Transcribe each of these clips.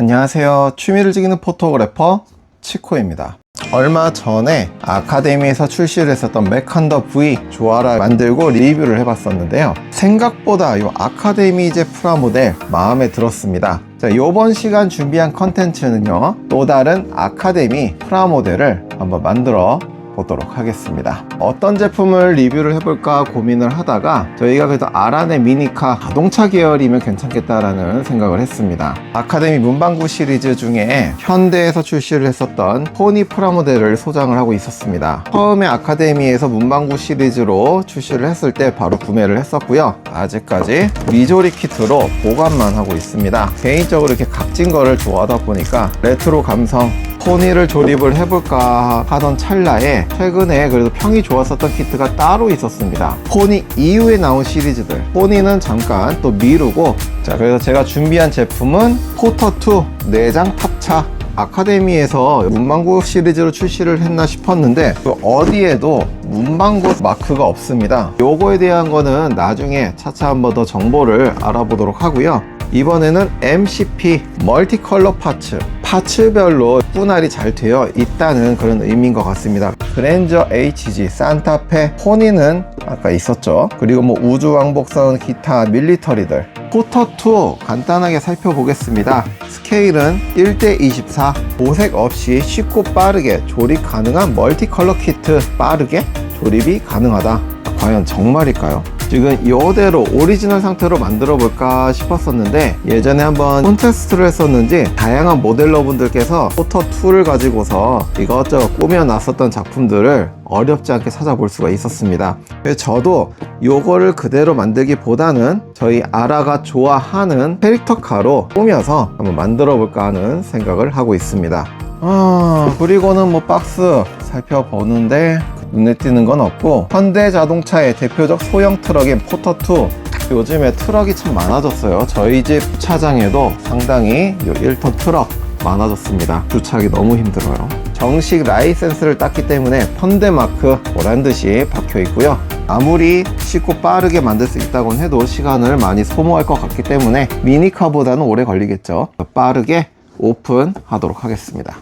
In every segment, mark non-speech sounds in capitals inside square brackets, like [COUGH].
안녕하세요. 취미를 즐기는 포토그래퍼 치코입니다. 얼마 전에 아카데미에서 출시를 했었던 맥한더 V 조아라 만들고 리뷰를 해봤었는데요. 생각보다 이 아카데미제 프라모델 마음에 들었습니다. 자, 이번 시간 준비한 컨텐츠는요. 또 다른 아카데미 프라모델을 한번 만들어 보도록 하겠습니다. 어떤 제품을 리뷰를 해볼까 고민을 하다가 저희가 그래도 아란의 미니카 자동차 계열이면 괜찮겠다라는 생각을 했습니다. 아카데미 문방구 시리즈 중에 현대에서 출시를 했었던 포니 프라모델을 소장을 하고 있었습니다. 처음에 아카데미에서 문방구 시리즈로 출시를 했을 때 바로 구매를 했었고요. 아직까지 미조리 키트로 보관만 하고 있습니다. 개인적으로 이렇게 값진 거를 좋아하다 보니까 레트로 감성 포니를 조립을 해볼까 하던 찰나에 최근에 그래도 평이 좋았었던 키트가 따로 있었습니다. 포니 이후에 나온 시리즈들. 포니는 잠깐 또 미루고 자 그래서 제가 준비한 제품은 포터2 내장 탑차 아카데미에서 문방구 시리즈로 출시를 했나 싶었는데 그 어디에도 문방구 마크가 없습니다. 요거에 대한 거는 나중에 차차 한번 더 정보를 알아보도록 하고요. 이번에는 MCP 멀티컬러 파츠 파츠별로 분할이 잘 되어 있다는 그런 의미인 것 같습니다. 그랜저 HG 산타페 포니는 아까 있었죠? 그리고 뭐 우주왕복선 기타 밀리터리들. 포터2 간단하게 살펴보겠습니다. 스케일은 1대24 보색 없이 쉽고 빠르게 조립 가능한 멀티컬러 키트. 빠르게 조립이 가능하다. 과연 정말일까요? 지금 이대로 오리지널 상태로 만들어 볼까 싶었었는데 예전에 한번 콘테스트를 했었는지 다양한 모델러 분들께서 포터 2를 가지고서 이것저것 꾸며 놨었던 작품들을 어렵지 않게 찾아볼 수가 있었습니다. 저도 요거를 그대로 만들기보다는 저희 아라가 좋아하는 캐릭터카로 꾸며서 한번 만들어 볼까 하는 생각을 하고 있습니다. 아 그리고는 뭐 박스 살펴보는데 눈에 띄는 건 없고 현대 자동차의 대표적 소형 트럭인 포터2 요즘에 트럭이 참 많아졌어요. 저희 집 주차장에도 상당히 요 1톤 트럭 많아졌습니다. 주차하기 너무 힘들어요. 정식 라이센스를 땄기 때문에 현대마크 보란 듯이 박혀 있고요. 아무리 쉽고 빠르게 만들 수 있다곤 해도 시간을 많이 소모할 것 같기 때문에 미니카보다는 오래 걸리겠죠. 빠르게 오픈하도록 하겠습니다.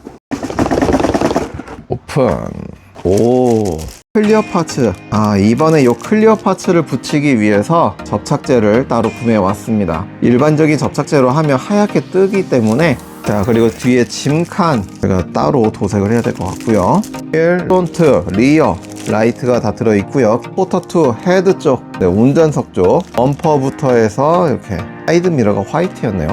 오픈 오. 클리어 파츠. 아 이번에 이 클리어 파츠를 붙이기 위해서 접착제를 따로 구매해 왔습니다. 일반적인 접착제로 하면 하얗게 뜨기 때문에 자 그리고 뒤에 짐칸. 제가 따로 도색을 해야 될 것 같고요. 휠, 프론트, 리어 라이트가 다 들어있고요. 포터2 헤드 쪽. 네, 운전석 쪽. 범퍼부터 해서 이렇게 사이드 미러가 화이트였네요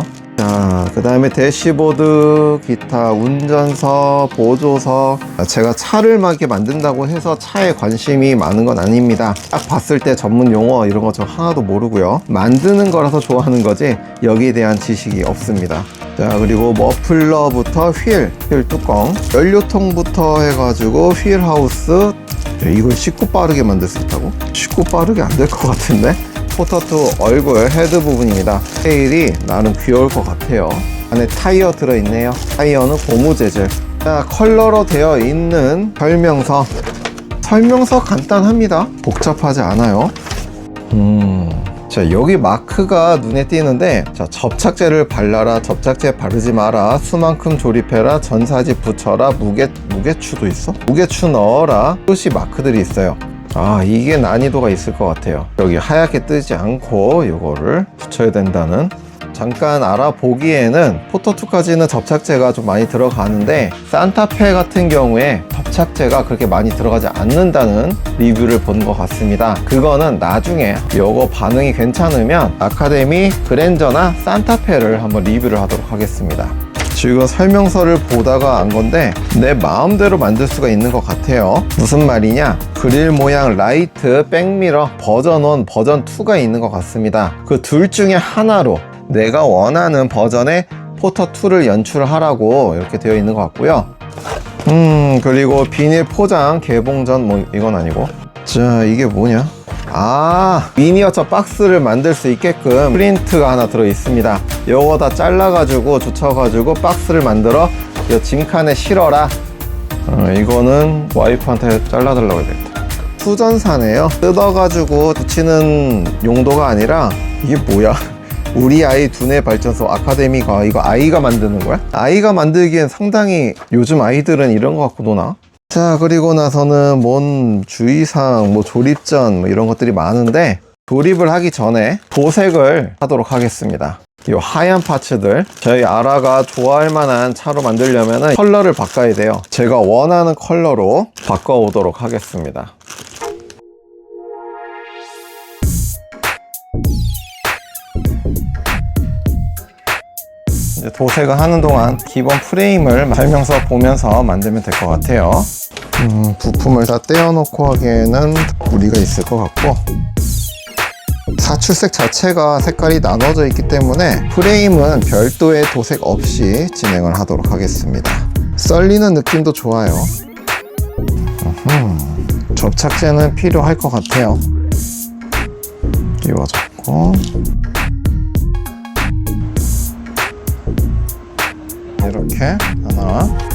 자, 그 다음에 대시보드, 기타, 운전석, 보조석. 제가 차를 막 이렇게 만든다고 해서 차에 관심이 많은 건 아닙니다. 딱 봤을 때 전문 용어 이런 거 저 하나도 모르고요. 만드는 거라서 좋아하는 거지 여기에 대한 지식이 없습니다. 자, 그리고 머플러부터 휠, 휠 뚜껑, 연료통부터 해가지고 휠 하우스. 야, 이걸 쉽고 빠르게 만들 수 있다고? 쉽고 빠르게 안 될 것 같은데? 포터2 얼굴 헤드 부분입니다. 스테일이 나름 귀여울 것 같아요. 안에 타이어 들어있네요. 타이어는 고무 재질. 자 컬러로 되어 있는 설명서. 설명서 간단합니다. 복잡하지 않아요. 음... 자 여기 마크가 눈에 띄는데 자 접착제를 발라라 접착제 바르지 마라 수만큼 조립해라 전사지 붙여라 무게 무게추도 있어? 무게추 넣어라 표시 마크들이 있어요 아 이게 난이도가 있을 것 같아요. 여기 하얗게 뜨지 않고 이거를 붙여야 된다는. 잠깐 알아보기에는 포터2까지는 접착제가 좀 많이 들어가는데 산타페 같은 경우에 접착제가 그렇게 많이 들어가지 않는다는 리뷰를 본 것 같습니다. 그거는 나중에 이거 반응이 괜찮으면 아카데미 그랜저나 산타페를 한번 리뷰를 하도록 하겠습니다 지금 설명서를 보다가 안 건데 내 마음대로 만들 수가 있는 것 같아요. 무슨 말이냐? 그릴 모양 라이트 백미러 버전 1 버전 2가 있는 것 같습니다. 그 둘 중에 하나로 내가 원하는 버전의 포터 2를 연출하라고 이렇게 되어 있는 것 같고요. 음 그리고 비닐 포장 개봉 전 뭐 이건 아니고 자 이게 뭐냐? 아 미니어처 박스를 만들 수 있게끔 프린트가 하나 들어 있습니다. 요거 다 잘라 가지고 붙여 가지고 박스를 만들어 이 짐칸에 실어라. 어, 이거는 와이프한테 잘라 달라고 해야겠다. 수전사네요. 뜯어 가지고 붙이는 용도가 아니라 이게 뭐야? [LAUGHS] 우리 아이 두뇌 발전소 아카데미가 이거 아이가 만드는 거야? 아이가 만들기엔 상당히 요즘 아이들은 이런 거 갖고 노나? 자 그리고 나서는 뭔 주의사항 뭐 조립전 뭐 이런 것들이 많은데 조립을 하기 전에 도색을 하도록 하겠습니다. 이 하얀 파츠들 저희 아라가 좋아할 만한 차로 만들려면 컬러를 바꿔야 돼요. 제가 원하는 컬러로 바꿔오도록 하겠습니다. 도색을 하는 동안 기본 프레임을 설명서 보면서 만들면 될 것 같아요. 음, 부품을 다 떼어놓고 하기에는 무리가 있을 것 같고 사출색 자체가 색깔이 나눠져 있기 때문에 프레임은 별도의 도색 없이 진행을 하도록 하겠습니다. 썰리는 느낌도 좋아요. 음흠, 접착제는 필요할 것 같아요. 끼워줬고 이렇게 하나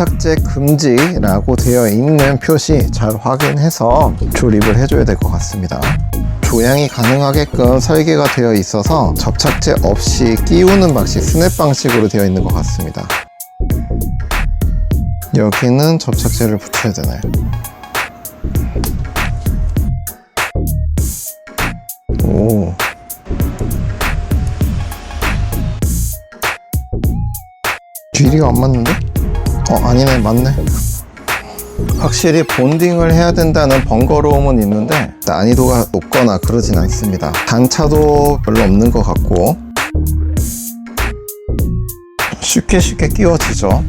접착제 금지라고 되어 있는 표시 잘 확인해서 조립을 해줘야 될 것 같습니다. 조향이 가능하게끔 설계가 되어 있어서 접착제 없이 끼우는 방식, 스냅 방식으로 되어 있는 것 같습니다. 여기는 접착제를 붙여야 되나요? 오. 길이가 안 맞는데? 어, 아니네, 맞네. 확실히 본딩을 해야 된다는 번거로움은 있는데 난이도가 높거나 그러진 않습니다. 단차도 별로 없는 것 같고 쉽게 쉽게 끼워지죠.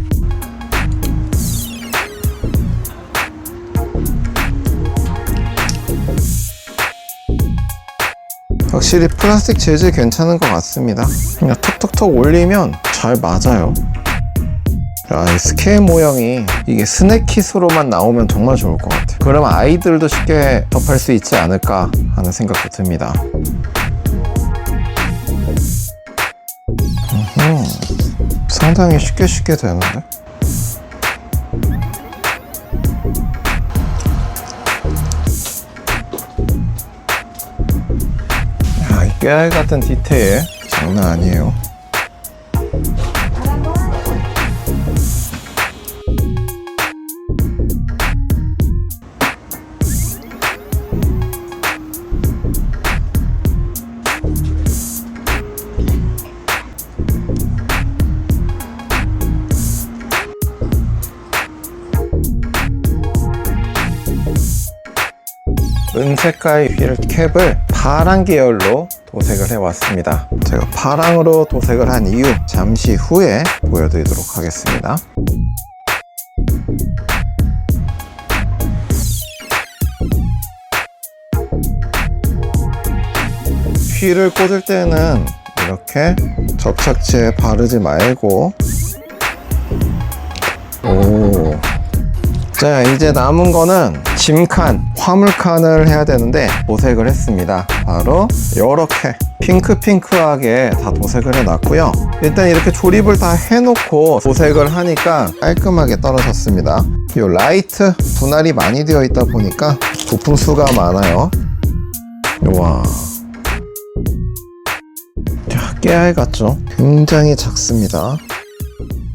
확실히 플라스틱 재질 괜찮은 것 같습니다. 그냥 톡톡톡 올리면 잘 맞아요. 야, 이 스케일 모형이 이게 스낵킷으로만 나오면 정말 좋을 것 같아요. 그러면 아이들도 쉽게 접할 수 있지 않을까 하는 생각도 듭니다. 음흠, 상당히 쉽게 쉽게 되는데? 야, 이 깨알 같은 디테일 장난 아니에요. 은색깔 휠 캡을 파란 계열로 도색을 해왔습니다. 제가 파랑으로 도색을 한 이유 잠시 후에 보여드리도록 하겠습니다. 휠을 꽂을 때는 이렇게 접착제 바르지 말고 오. 자 이제 남은 거는 짐칸 화물칸을 해야 되는데 도색을 했습니다. 바로 이렇게 핑크핑크하게 다 도색을 해놨고요. 일단 이렇게 조립을 다 해놓고 도색을 하니까 깔끔하게 떨어졌습니다. 이 라이트 분할이 많이 되어 있다 보니까 부품 수가 많아요. 와. 자, 깨알 같죠? 굉장히 작습니다.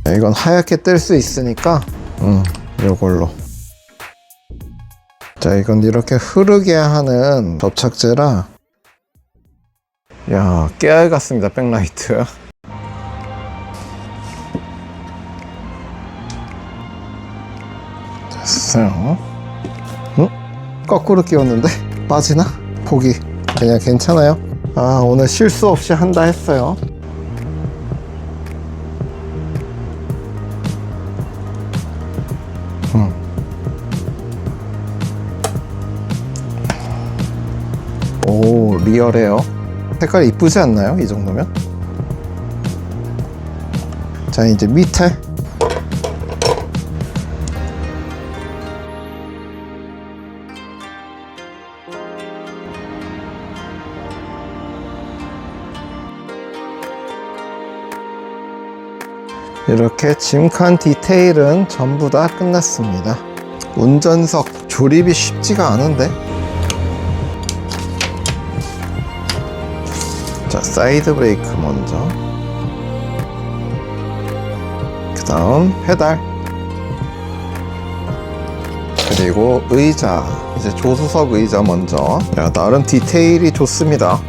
이건 하얗게 뜰 수 있으니까 음, 요걸로 자 이건 이렇게 흐르게 하는 접착제라. 야 깨알 같습니다 백라이트. 됐어요. 응? 거꾸로 끼웠는데? 빠지나? 포기. 그냥 괜찮아요. 아 오늘 실수 없이 한다 했어요. 오 리얼해요 색깔 이쁘지 않나요 이 정도면 자 이제 밑에 이렇게 짐칸 디테일은 전부 다 끝났습니다. 운전석 조립이 쉽지가 않은데? 자, 사이드 브레이크 먼저. 그 다음, 페달. 그리고 의자. 이제 조수석 의자 먼저. 야, 나름 디테일이 좋습니다.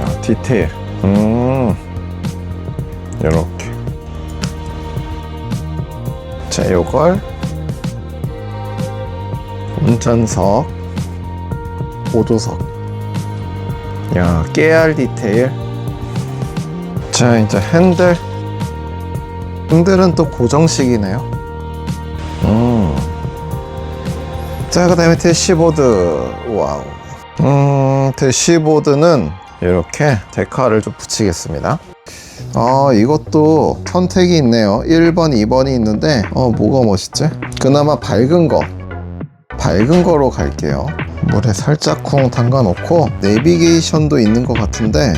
야, 디테일. 음. 요렇게. 자, 요걸 운전석, 보조석. 야, 깨알 디테일. 자, 이제 핸들. 핸들은 또 고정식이네요. 음. 자, 그 다음에 대시보드. 와우. 음, 대시보드는 이렇게 데카를 좀 붙이겠습니다. 아, 이것도 선택이 있네요. 1번, 2번이 있는데, 어, 뭐가 멋있지? 그나마 밝은 거. 밝은 거로 갈게요. 물에 살짝 쿵 담가 놓고, 내비게이션도 있는 것 같은데,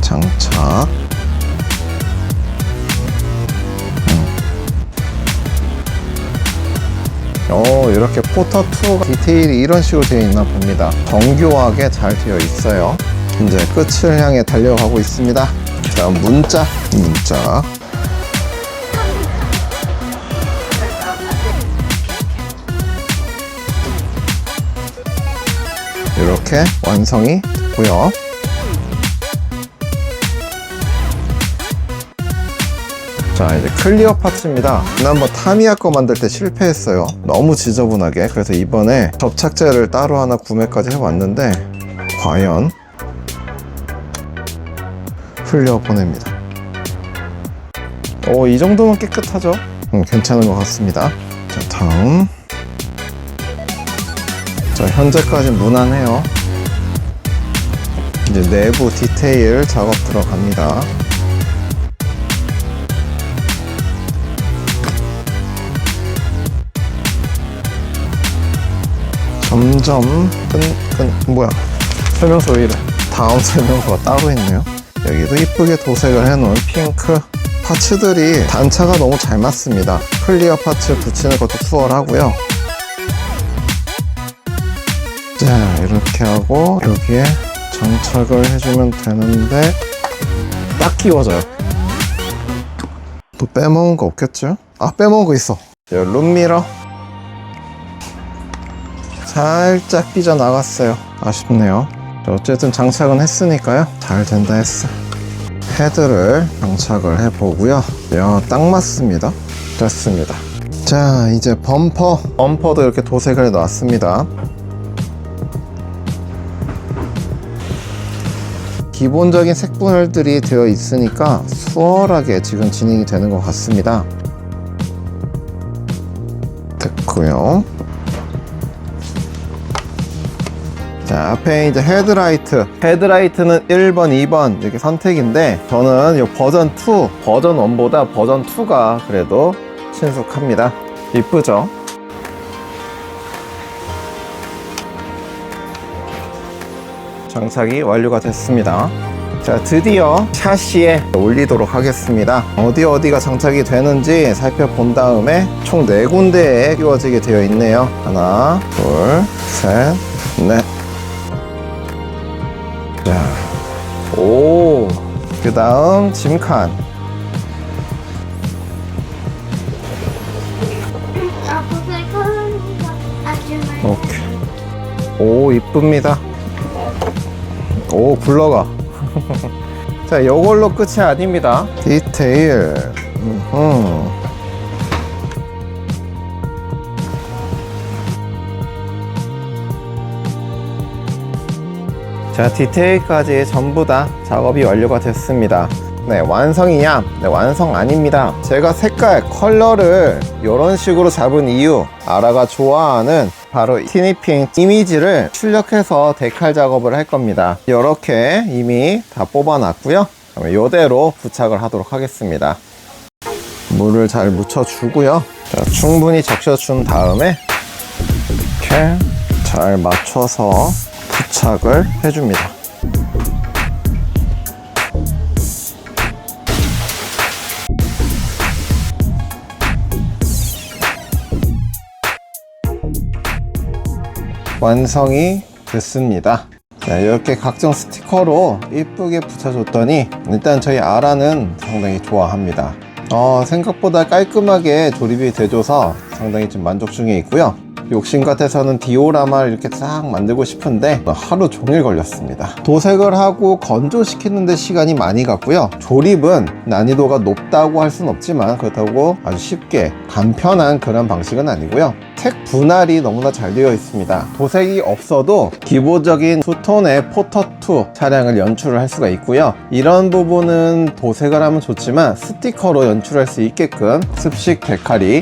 장착. 어, 이렇게 포터2 디테일이 이런 식으로 되어 있나 봅니다. 정교하게 잘 되어 있어요. 이제 끝을 향해 달려가고 있습니다. 다음 문자, 문자. 이렇게 완성이 됐고요. 자 이제 클리어 파츠입니다 지난번 타미야 거 만들 때 실패했어요 너무 지저분하게 그래서 이번에 접착제를 따로 하나 구매까지 해왔는데 과연 흘려보냅니다. 오 이 정도면 깨끗하죠? 음, 괜찮은 것 같습니다. 자 다음. 자 현재까지 무난해요. 이제 내부 디테일 작업 들어갑니다. 점점 끈, 끈, 뭐야? 설명서 왜 이래? 다음 설명서가 따로 있네요 여기도 이쁘게 도색을 해놓은 핑크 파츠들이 단차가 너무 잘 맞습니다. 클리어 파츠 붙이는 것도 수월하고요. 자 이렇게 하고 여기에 장착을 해주면 되는데 딱 끼워져요. 또 빼먹은 거 없겠죠? 아 빼먹은 거 있어. 룸미러. 살짝 삐져나갔어요. 아쉽네요 어쨌든 장착은 했으니까요. 잘 된다 했어. 헤드를 장착을 해보고요. 야 딱 맞습니다. 됐습니다. 자 이제 범퍼. 범퍼도 이렇게 도색을 해놨습니다. 기본적인 색 분할들이 되어 있으니까 수월하게 지금 진행이 되는 것 같습니다. 됐고요 자, 앞에 이제 헤드라이트. 헤드라이트는 1번, 2번 이렇게 선택인데 저는 이 버전 2, 버전 1보다 버전 2가 그래도 친숙합니다. 이쁘죠? 장착이 완료가 됐습니다. 자, 드디어 샤시에 올리도록 하겠습니다. 어디 어디가 장착이 되는지 살펴본 다음에 총 4군데에 끼워지게 되어 있네요. 하나, 둘, 셋, 넷. 자, 오, 그 다음 짐칸. 오케이. 오, 이쁩니다. 오, 굴러가. [LAUGHS] 자, 이걸로 끝이 아닙니다. 디테일. 음 흠. 자, 디테일까지 전부 다 작업이 완료가 됐습니다. 네, 완성이냐? 네, 완성 아닙니다. 제가 색깔, 컬러를 이런 식으로 잡은 이유, 아라가 좋아하는 바로 티니핑 이미지를 출력해서 데칼 작업을 할 겁니다. 이렇게 이미 다 뽑아놨고요. 그러면 이대로 부착을 하도록 하겠습니다. 물을 잘 묻혀주고요. 자, 충분히 적셔준 다음에 이렇게 잘 맞춰서 부착을 해줍니다. 완성이 됐습니다. 자, 이렇게 각종 스티커로 이쁘게 붙여줬더니 일단 저희 아라는 상당히 좋아합니다. 어, 생각보다 깔끔하게 조립이 돼줘서 상당히 좀 만족 중에 있고요. 욕심 같아서는 디오라마를 이렇게 싹 만들고 싶은데 하루 종일 걸렸습니다. 도색을 하고 건조시키는데 시간이 많이 갔고요. 조립은 난이도가 높다고 할 수는 없지만 그렇다고 아주 쉽게 간편한 그런 방식은 아니고요. 색 분할이 너무나 잘 되어 있습니다. 도색이 없어도 기본적인 투톤의 포터2 차량을 연출을 할 수가 있고요. 이런 부분은 도색을 하면 좋지만 스티커로 연출할 수 있게끔 습식 데칼이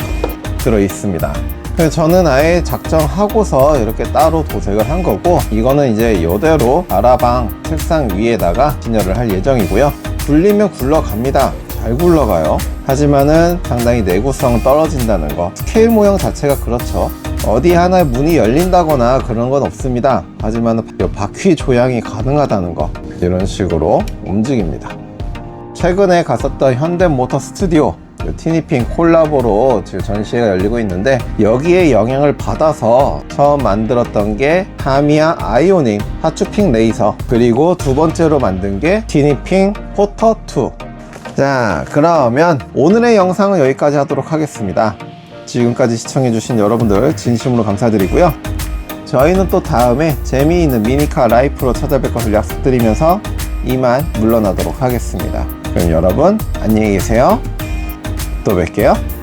들어 있습니다. 그래서 저는 아예 작정하고서 이렇게 따로 도색을 한 거고 이거는 이제 이대로 아라방 책상 위에다가 진열을 할 예정이고요. 굴리면 굴러갑니다. 잘 굴러가요. 하지만은 상당히 내구성 떨어진다는 거. 스케일 모형 자체가 그렇죠. 어디 하나에 문이 열린다거나 그런 건 없습니다. 하지만 바퀴 조향이 가능하다는 거. 이런 식으로 움직입니다. 최근에 갔었던 현대모터 스튜디오. 이 티니핑 콜라보로 지금 전시회가 열리고 있는데 여기에 영향을 받아서 처음 만들었던 게 타미야 아이오닉 하추핑 레이서 그리고 두 번째로 만든 게 티니핑 포터2 자 그러면 오늘의 영상은 여기까지 하도록 하겠습니다. 지금까지 시청해주신 여러분들 진심으로 감사드리고요. 저희는 또 다음에 재미있는 미니카 라이프로 찾아뵐 것을 약속드리면서 이만 물러나도록 하겠습니다. 그럼 여러분 안녕히 계세요 또 뵐게요.